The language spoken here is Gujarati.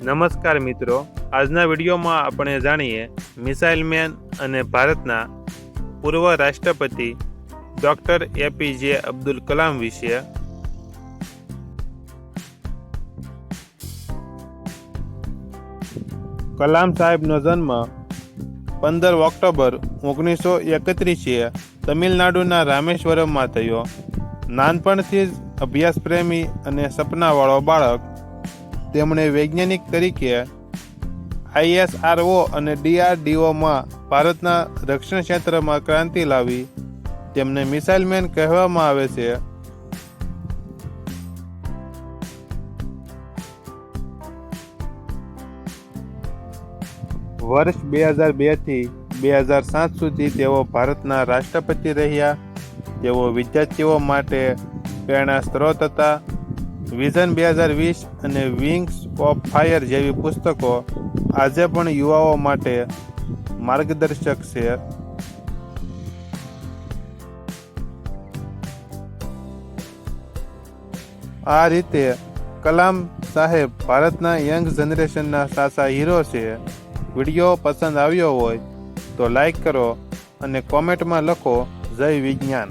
નમસ્કાર મિત્રો. આજના વિડીયોમાં આપણે જાણીએ મિસાઇલ મેન અને ભારતના પૂર્વ રાષ્ટ્રપતિ ડૉક્ટર એપીજે અબ્દુલ કલામ વિશે. કલામ સાહેબનો જન્મ પંદર ઓક્ટોબર ઓગણીસો એકત્રીસે તમિલનાડુના રામેશ્વરમમાં થયો. નાનપણથી જ અભ્યાસ પ્રેમી અને સપનાવાળો બાળક તેમણે વૈજ્ઞાનિક તરીકે આઈએસઆરઓ અને ડીઆરડીઓમાં ભારતના રક્ષણ ક્ષેત્રમાં ક્રાંતિ લાવી તેમને મિસાઇલ મેન કહેવામાં આવે છે. વર્ષ બે હજાર બેથી બે હજાર સાત સુધી તેઓ ભારતના રાષ્ટ્રપતિ રહ્યા. તેઓ વિદ્યાર્થીઓ માટે પ્રેરણા સ્ત્રોત હતા. વિઝન બે હજાર વીસ અને વિંગ્સ ઓફ ફાયર જેવી પુસ્તકો આજે પણ યુવાઓ માટે માર્ગદર્શક છે. આ રીતે કલામ સાહેબ ભારતના યંગ જનરેશનના સાચા હીરો છે. વીડિયો પસંદ આવ્યો હોય તો લાઈક કરો અને કોમેન્ટમાં લખો જય વિજ્ઞાન.